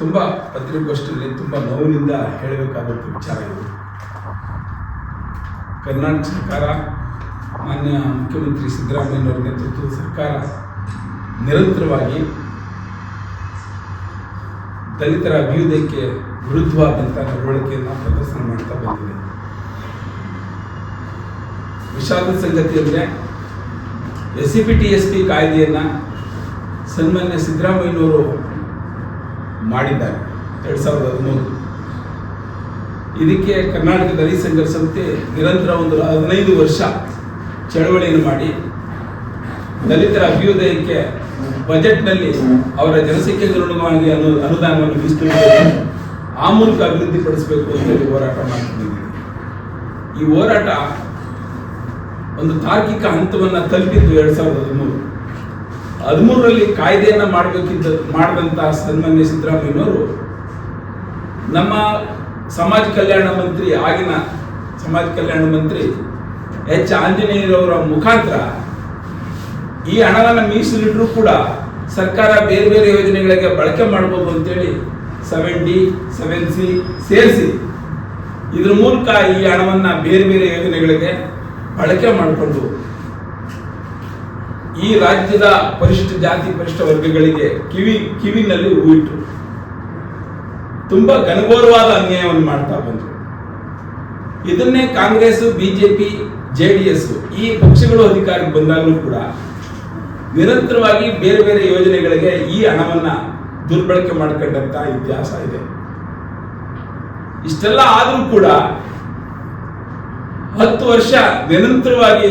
ತುಂಬ ಪತ್ರಿಕಾಗೋಷ್ಠಿಯಲ್ಲಿ ತುಂಬ ನೋವಿನಿಂದ ಹೇಳಬೇಕಾದಂಥ ವಿಚಾರ ಇದು. ಕರ್ನಾಟಕ ಸರ್ಕಾರ, ಮಾನ್ಯ ಮುಖ್ಯಮಂತ್ರಿ ಸಿದ್ದರಾಮಯ್ಯನವರ ನೇತೃತ್ವದ ಸರ್ಕಾರ ನಿರಂತರವಾಗಿ ದಲಿತರ ಅಭ್ಯುದಯಕ್ಕೆ ವಿರುದ್ಧವಾದಂಥ ನಡವಳಿಕೆಯನ್ನು ಪ್ರದರ್ಶನ ಮಾಡ್ತಾ ಬಂದಿದೆ. ವಿಷಾದ ಸಂಗತಿ ಅಂದರೆ S C P T S P ಕಾಯ್ದೆಯನ್ನು ಸನ್ಮಾನ್ಯ ಸಿದ್ದರಾಮಯ್ಯನವರು ಮಾಡಿದ್ದಾರೆ. ಎರಡು ಸಾವಿರದ ಹದಿಮೂರು. ಇದಕ್ಕೆ ಕರ್ನಾಟಕ ದಲಿ ಸಂಘ ಸಂಸ್ಥೆ ನಿರಂತರ ಒಂದು ಹದಿನೈದು ವರ್ಷ ಚಳವಳಿಯನ್ನು ಮಾಡಿ ದಲಿತರ ಅಭ್ಯುದಯಕ್ಕೆ ಬಜೆಟ್ನಲ್ಲಿ ಅವರ ಜನಸಂಖ್ಯೆ ಅನುಗುಣವಾಗಿ ಅನು, ಅನುದಾನವನ್ನು ಮೀಸಲಿಡಬೇಕು ಆ ಮೂಲಕ ಅಭಿವೃದ್ಧಿಪಡಿಸಬೇಕು ಅಂತೇಳಿ ಹೋರಾಟ ಮಾಡ್ತಿದ್ದೀವಿ ಈ ಹೋರಾಟ ಒಂದು ತಾರ್ಕಿಕ ಹಂತವನ್ನು ತಲುಪಿದ್ದು ಎರಡು ಸಾವಿರದ ಹದಿಮೂರು. ಹದಿಮೂರರಲ್ಲಿ ಕಾಯ್ದೆಯನ್ನು ಮಾಡಬೇಕಿದ್ದ ಮಾಡಿದಂತಹ ಸನ್ಮಾನ್ಯ ಸಿದ್ದರಾಮಯ್ಯನವರು ನಮ್ಮ ಸಮಾಜ ಕಲ್ಯಾಣ ಮಂತ್ರಿ ಆಗಿನ ಸಮಾಜ ಕಲ್ಯಾಣ ಮಂತ್ರಿ ಎಚ್. ಆಂಜನೇಯರವರ ಮುಖಾಂತರ ಈ ಹಣವನ್ನು ಮೀಸಲಿಟ್ಟರೂ ಕೂಡ ಸರ್ಕಾರ ಬೇರೆ ಬೇರೆ ಯೋಜನೆಗಳಿಗೆ ಬಳಕೆ ಮಾಡಬಹುದು ಅಂತೇಳಿ ಸೆವೆನ್ ಡಿ ಸೆವೆನ್ ಸಿ ಸೇರಿಸಿ ಇದ್ರ ಮೂಲಕ ಈ ಹಣವನ್ನು ಬೇರೆ ಬೇರೆ ಯೋಜನೆಗಳಿಗೆ ಬಳಕೆ ಮಾಡಿಕೊಂಡು ಈ ರಾಜ್ಯದ ಪರಿಶಿಷ್ಟ ಜಾತಿ ಪರಿಶಿಷ್ಟ ವರ್ಗಗಳಿಗೆ ಕಿವಿ, ಕಿವಿನಲ್ಲಿ ಹೂವಿಟ್ರು ತುಂಬಾ ಘನಘೋರವಾದ ಅನ್ಯಾಯವನ್ನು ಮಾಡ್ತಾ ಬಂದರು. ಇದನ್ನೇ ಕಾಂಗ್ರೆಸ್ ಬಿಜೆಪಿ, ಜೆ ಈ ಪಕ್ಷಗಳು ಅಧಿಕಾರಕ್ಕೆ ಬಂದಾಗಲೂ ಕೂಡ ನಿರಂತರವಾಗಿ ಬೇರೆ ಬೇರೆ ಯೋಜನೆಗಳಿಗೆ ಈ ಹಣವನ್ನ ದುರ್ಬಳಕೆ ಮಾಡಿಕೊಂಡಂತ ಇತಿಹಾಸ ಇದೆ. ಇಷ್ಟೆಲ್ಲ ಆದರೂ ಕೂಡ ಹತ್ತು ವರ್ಷ ನಿರಂತರವಾಗಿ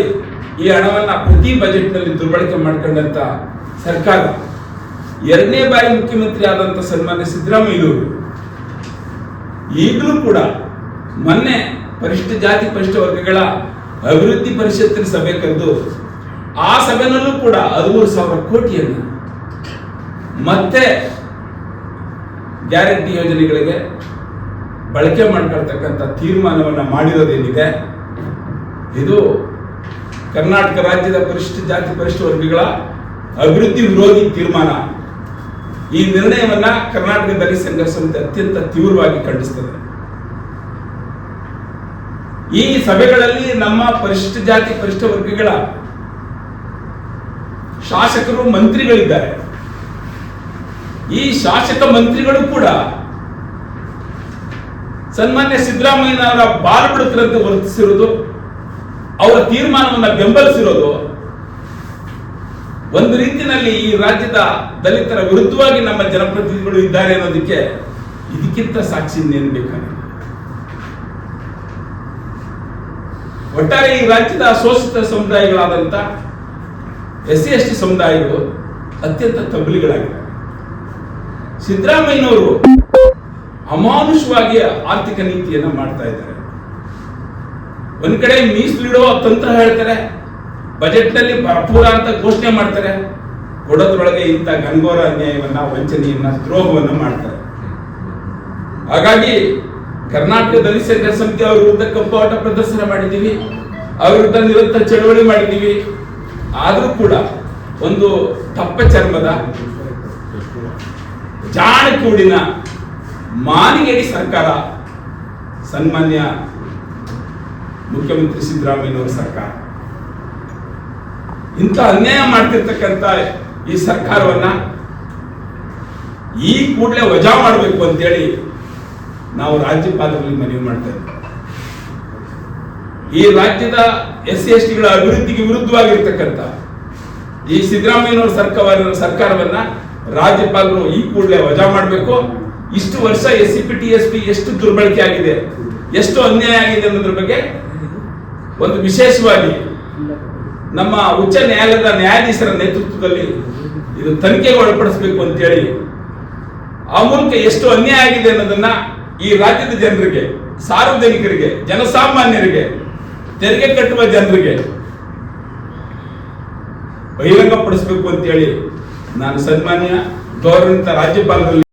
ಈ ಹಣವನ್ನ ಪ್ರತಿ ಬಜೆಟ್ನಲ್ಲಿ ದುರ್ಬಳಕೆ ಮಾಡ್ಕೊಂಡಂತ ಸರ್ಕಾರ ಎರಡನೇ ಬಾರಿ ಮುಖ್ಯಮಂತ್ರಿ ಆದಂತ ಸನ್ಮಾನ್ಯ ಸಿದ್ದರಾಮಯ್ಯ ಈಗಲೂ ಕೂಡ ಮೊನ್ನೆ ಪರಿಶಿಷ್ಟ ಜಾತಿ ಪರಿಶಿಷ್ಟ ವರ್ಗಗಳ ಅಭಿವೃದ್ಧಿ ಪರಿಷತ್ತಿನ ಸಭೆ ಕರೆದು ಆ ಸಭೆನಲ್ಲೂ ಕೂಡ ಹದಿಮೂರು ಸಾವಿರ ಕೋಟಿಯನ್ನು ಮತ್ತೆ ಗ್ಯಾರಂಟಿ ಯೋಜನೆಗಳಿಗೆ ಬಳಕೆ ಮಾಡ್ಕೊಳ್ತಕ್ಕಂಥ ತೀರ್ಮಾನವನ್ನು ಮಾಡಿರೋದೇನಿದೆ? ಇದು ಕರ್ನಾಟಕ ರಾಜ್ಯದ ಪರಿಶಿಷ್ಟ ಜಾತಿ ಪರಿಶಿಷ್ಟ ವರ್ಗಗಳ ಅಭಿವೃದ್ಧಿ ವಿರೋಧಿ ತೀರ್ಮಾನ. ಈ ನಿರ್ಣಯವನ್ನ ಕರ್ನಾಟಕ ದಲಿತ ಸಂಘ ಸಮಿತಿ ಅತ್ಯಂತ ತೀವ್ರವಾಗಿ ಖಂಡಿಸ್ತದೆ. ಈ ಸಭೆಗಳಲ್ಲಿ ನಮ್ಮ ಪರಿಶಿಷ್ಟ ಜಾತಿ ಪರಿಶಿಷ್ಟ ವರ್ಗಗಳ ಶಾಸಕರು, ಮಂತ್ರಿಗಳಿದ್ದಾರೆ. ಈ ಶಾಸಕ ಮಂತ್ರಿಗಳು ಕೂಡ ಸನ್ಮಾನ್ಯ ಸಿದ್ದರಾಮಯ್ಯನವರ ಬಾಲ್ ಬಿಡುತ್ತರಂತೆ ವರ್ತಿಸಿರುವುದು ಅವರ ತೀರ್ಮಾನವನ್ನು ಬೆಂಬಲಿಸಿರೋದು ಒಂದು ರೀತಿಯಲ್ಲಿ ಈ ರಾಜ್ಯದ ದಲಿತರ ವಿರುದ್ಧವಾಗಿ ನಮ್ಮ ಜನಪ್ರತಿನಿಧಿಗಳು ಇದ್ದಾರೆ ಅನ್ನೋದಕ್ಕೆ ಇದಕ್ಕಿಂತ ಸಾಕ್ಷಿ ಇನ್ನೇನು ಬೇಕಾಗಿಲ್ಲ. ಒಟ್ಟಾರೆ ಈ ರಾಜ್ಯದ ಶೋಷಿತ ಸಮುದಾಯಗಳಾದಂತ ಎಸ್ ಸಿ ಎಸ್ ಟಿ ಸಮುದಾಯಗಳು ಅತ್ಯಂತ ತಬಲಿಗಳಾಗಿದೆ ಸಿದ್ದರಾಮಯ್ಯನವರು ಅಮಾನುಷವಾಗಿ ಆರ್ಥಿಕ ನೀತಿಯನ್ನು ಮಾಡ್ತಾ ಇದ್ದಾರೆ. ಒಂದ್ ಕಡೆ ಮೀಸಲಿಡೋ ತಂತ್ರ ಹೇಳ್ತಾರೆ, ಬಜೆಟ್ನಲ್ಲಿ ಭರಪೂರ ಅಂತ ಘೋಷಣೆ ಮಾಡ್ತಾರೆ. ಕೊಡೋದ್ರೊಳಗೆ ಇಂಥ ಗಂಗೋರ ಅನ್ಯಾಯವನ್ನ, ವಂಚನೆಯನ್ನ, ದ್ರೋಹವನ್ನು ಮಾಡ್ತಾರೆ. ಹಾಗಾಗಿ ಕರ್ನಾಟಕ ದಲಿತ ಸಂಘ ಸಮಿತಿ ಅವ್ರ ವಿರುದ್ಧ ಕಪ್ಪಾಟ ಪ್ರದರ್ಶನ ಮಾಡಿದ್ದೀವಿ, ಅವ್ರ ವಿರುದ್ಧ ನಿರಂತರ ಚಳವಳಿ ಮಾಡಿದ್ದೀವಿ. ಆದರೂ ಕೂಡ ಒಂದು ತಪ್ಪ ಚರ್ಮದ ಜಾಣಕೂಡಿನ ಮಾನಿಗೇಡಿ ಸರ್ಕಾರ ಸನ್ಮಾನ್ಯ ಮುಖ್ಯಮಂತ್ರಿ ಸಿದ್ದರಾಮಯ್ಯನವರ ಸರ್ಕಾರ. ಇಂಥ ಅನ್ಯಾಯ ಮಾಡ್ತಿರ್ತಕ್ಕಂಥ ಈ ಸರ್ಕಾರವನ್ನ ಈ ಕೂಡಲೇ ವಜಾ ಮಾಡಬೇಕು ಅಂತೇಳಿ ನಾವು ರಾಜ್ಯಪಾಲರಲ್ಲಿ ಮನವಿ ಮಾಡ್ತಾ ಈ ರಾಜ್ಯದ ಎಸ್ ಸಿ ಎಸ್ ಟಿಗಳ ಅಭಿವೃದ್ಧಿಗೆ ವಿರುದ್ಧವಾಗಿರ್ತಕ್ಕಂಥ ಈ ಸಿದ್ದರಾಮಯ್ಯನವರ ಸರ್ಕಾರ ಸರ್ಕಾರವನ್ನ ರಾಜ್ಯಪಾಲರು ಈ ಕೂಡಲೇ ವಜಾ ಮಾಡಬೇಕು. ಇಷ್ಟು ವರ್ಷ S C P T S P ಎಷ್ಟು ದುರ್ಬಳಕೆ ಆಗಿದೆ, ಎಷ್ಟು ಅನ್ಯಾಯ ಆಗಿದೆ ಅನ್ನೋದ್ರ ಬಗ್ಗೆ ಒಂದು ವಿಶೇಷವಾಗಿ ನಮ್ಮ ಉಚ್ಚ ನ್ಯಾಯಾಲಯದ ನ್ಯಾಯಾಧೀಶರ ನೇತೃತ್ವದಲ್ಲಿ ಇದು ತನಿಖೆಗೆ ಒಳಪಡಿಸಬೇಕು ಅಂತೇಳಿ ಆ ಮೂಲಕ ಎಷ್ಟು ಅನ್ಯಾಯ ಆಗಿದೆ ಅನ್ನೋದನ್ನ ಈ ರಾಜ್ಯದ ಜನರಿಗೆ, ಸಾರ್ವಜನಿಕರಿಗೆ, ಜನಸಾಮಾನ್ಯರಿಗೆ, ತೆರಿಗೆ ಕಟ್ಟುವ ಜನರಿಗೆ ಬಹಿರಂಗಪಡಿಸಬೇಕು ಅಂತೇಳಿ ನಾನು ಸನ್ಮಾನ್ಯ ಗೌರವಿತ ರಾಜ್ಯಪಾಲರಲ್ಲಿ